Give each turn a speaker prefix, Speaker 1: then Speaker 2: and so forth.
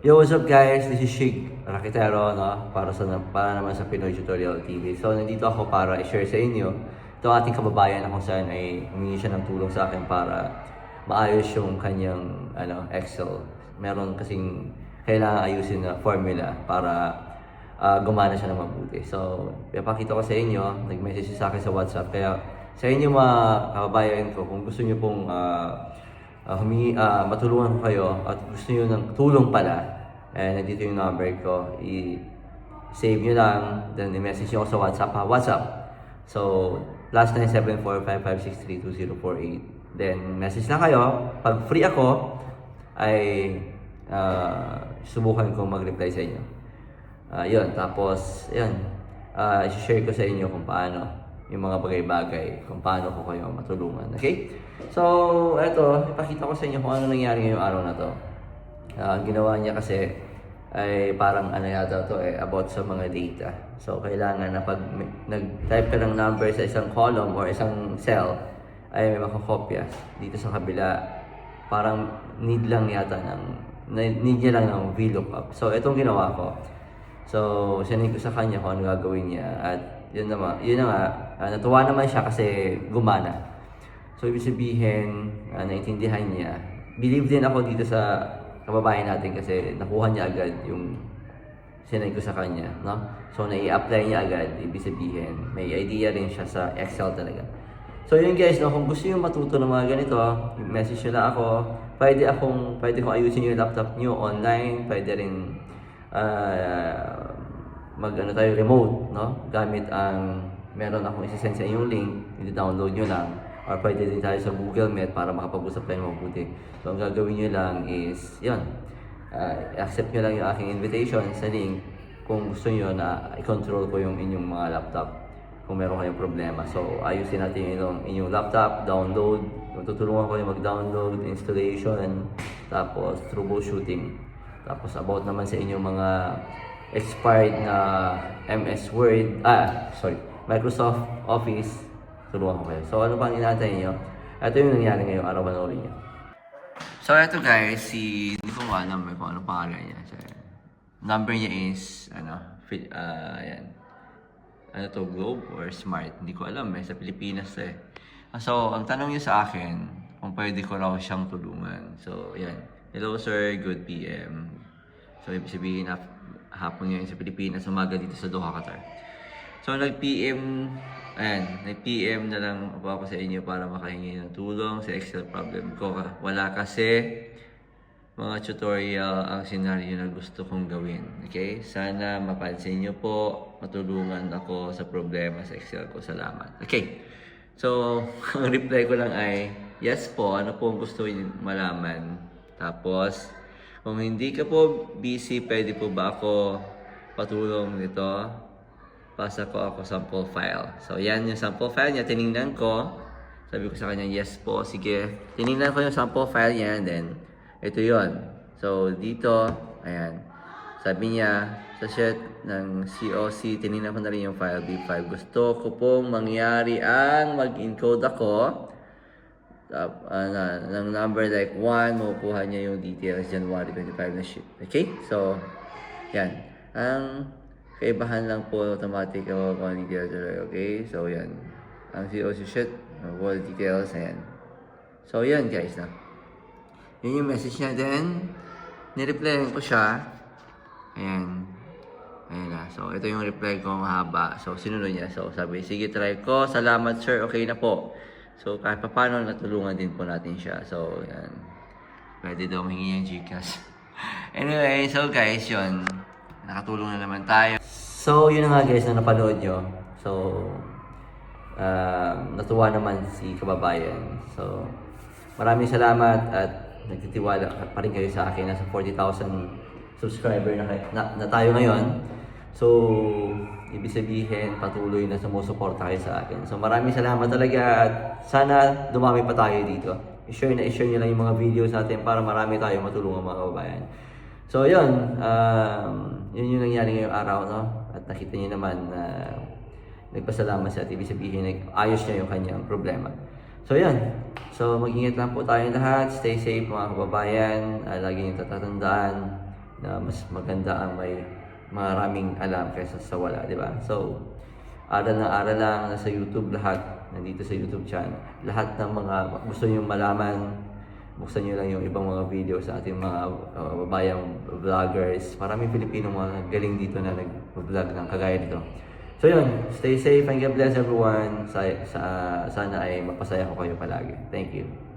Speaker 1: Yo, what's up guys? This is Shig Rakitero, no? Para sa para naman sa Pinoy Tutorial TV. So, nandito ako para i-share sa inyo itong ating kababayan na kung saan ay humingi siya ng tulong sa akin para maayos yung kanyang ano, Excel. Meron kasing kailangan ayusin na formula para ah, gumana siya ng mabuti. So, ipapakita ko sa inyo, nag-message siya sa akin sa WhatsApp. Kaya sa inyo mga kababayan ko, kung gusto niyo pong ah, uh, humingi, ah, matulungan ko kayo at gusto niyo ng tulong pala, eh, nandito yung number ko, i-save nyo lang, then i-message nyo ako sa WhatsApp ha, WhatsApp. So, plus 974-556-32048. Then, message lang kayo. Pag free ako, ay ah, subukan kong mag-reply sa inyo. Ah, yun, tapos, yun, ah, i-share ko sa inyo kung paano yung mga bagay-bagay, kung paano ko kayo matulungan. Okay? So, eto, ipakita ko sa inyo kung ano nangyari ngayong araw na to. Ang ginawa niya kasi ay parang ano yata to eh, about sa mga data. So, kailangan na pag nag-type ka ng number sa isang column or isang cell, ay may makakopya dito sa kabila. Parang need lang yata ng, need niya lang ng VLOOKUP. So, itong ginawa ko. So, sinend ko sa kanya kung ano gagawin niya. At yun naman, yun na nga, ah, natuwa naman siya kasi gumana. So, ibig sabihin, uh, naintindihan niya. Believe din ako dito sa kababayan natin kasi nakuha niya agad yung sinend ko sa kanya, no? So, nai-apply niya agad, ibig sabihin, may idea rin siya sa Excel talaga. So, yun guys, no, kung gusto niyo matuto ng mga ganito, message nyo lang ako. Pwede akong, pwede kong ayusin yung laptop niyo online, pwede rin ah, mag ano tayo remote, no? Gamit ang meron akong isasend sa inyong link, i-download nyo lang. Or pwede din tayo sa Google Meet para makapag-usap tayo mabuti. So, ang gagawin nyo lang is, yun, ah, accept nyo lang yung aking invitation sa link kung gusto nyo na i-control ko yung inyong mga laptop kung meron kayong problema. So, ayusin natin yung inyong, inyong laptop, download, tutulungan ko yung mag-download, installation, tapos troubleshooting. Tapos about naman sa inyong mga expired na MS Word, ah, sorry, Microsoft Office, tulungan ko kayo. So, ano pang inaantay niyo? Ito yung nangyari ngayong araw panoorin niyo. So, ito guys, si, hindi ko nga number kung ano pangalan niya. So, number niya is, ano, fit, ah, yan. Ano to, Globe or Smart? Hindi ko alam eh, sa Pilipinas eh. So, ang tanong niya sa akin, kung pwede ko raw siyang tulungan. So, yan. Hello sir, good PM. So, ibig sabihin, hap- hapon ngayon sa Pilipinas, umaga dito sa Doha, Qatar. So, nag-PM, ayan, nag-PM na lang ako sa inyo para makahingi ng tulong sa Excel problem ko. Wala kasi mga tutorial ang senaryo na gusto kong gawin. Okay? Sana mapansin nyo po, matulungan ako sa problema sa Excel ko. Salamat. Okay. So, ang reply ko lang ay, yes po, ano po ang gusto malaman? Tapos, kung hindi ka po busy, pwede po ba ako patulong nito? Pasa ko ako sample file. So, yan yung sample file niya. Tinignan ko. Sabi ko sa kanya, yes po, sige. Tinignan ko yung sample file niya, then, ito yon So, dito, ayan. Sabi niya, sa sheet ng COC, tinignan ko na rin yung file B5. Gusto ko pong mangyari ang mag-encode ako Tap, ah, na, ng number like 1, makukuha niya yung details January 25 na sheet. Okay? So, yan. Ang kaibahan lang po automatic ang mga details. Okay? So, yan. Ang COC sheet, wall details, ayan. So, yan guys na. Yun yung message niya. Then, nireplyan ko siya. Ayan. Ayan na. So, ito yung reply ko mahaba. So, sinunod niya. So, sabi, sige, try ko. Salamat, sir. Okay na po. So, kahit pa paano, natulungan din po natin siya. So, yan. Pwede daw humingi yung Gcash. anyway, so guys, yun. Nakatulong na naman tayo. So, yun na nga guys na napanood nyo. So, ah, natuwa naman si kababayan. So, maraming salamat at nagtitiwala pa rin kayo sa akin. Nasa 40,000 subscriber na, na, na tayo ngayon. So, ibig sabihin, patuloy na sumusuporta kayo sa akin. So, maraming salamat talaga at sana dumami pa tayo dito. I-share na i-share nyo lang yung mga videos natin para marami tayo matulungan mga kababayan. So, yun. Um, yun yung nangyari ngayong araw, no? At nakita niyo naman na nagpasalamat siya at ibig sabihin, nag- ayos niya yung kanyang problema. So, yan. So, mag-ingat lang po tayong lahat. Stay safe, mga kababayan. Uh, lagi niyong tatatandaan na mas maganda ang may maraming alam kaysa sa wala, di ba? So, aral na aral lang, nasa YouTube lahat, nandito sa YouTube channel. Lahat ng mga gusto nyo malaman, buksan nyo lang yung ibang mga video sa ating mga uh, babayang vloggers. Maraming Pilipino mga galing dito na nag-vlog ng kagaya dito. So yun, stay safe and God bless everyone. Sa, sa, sana ay mapasaya ko kayo palagi. Thank you.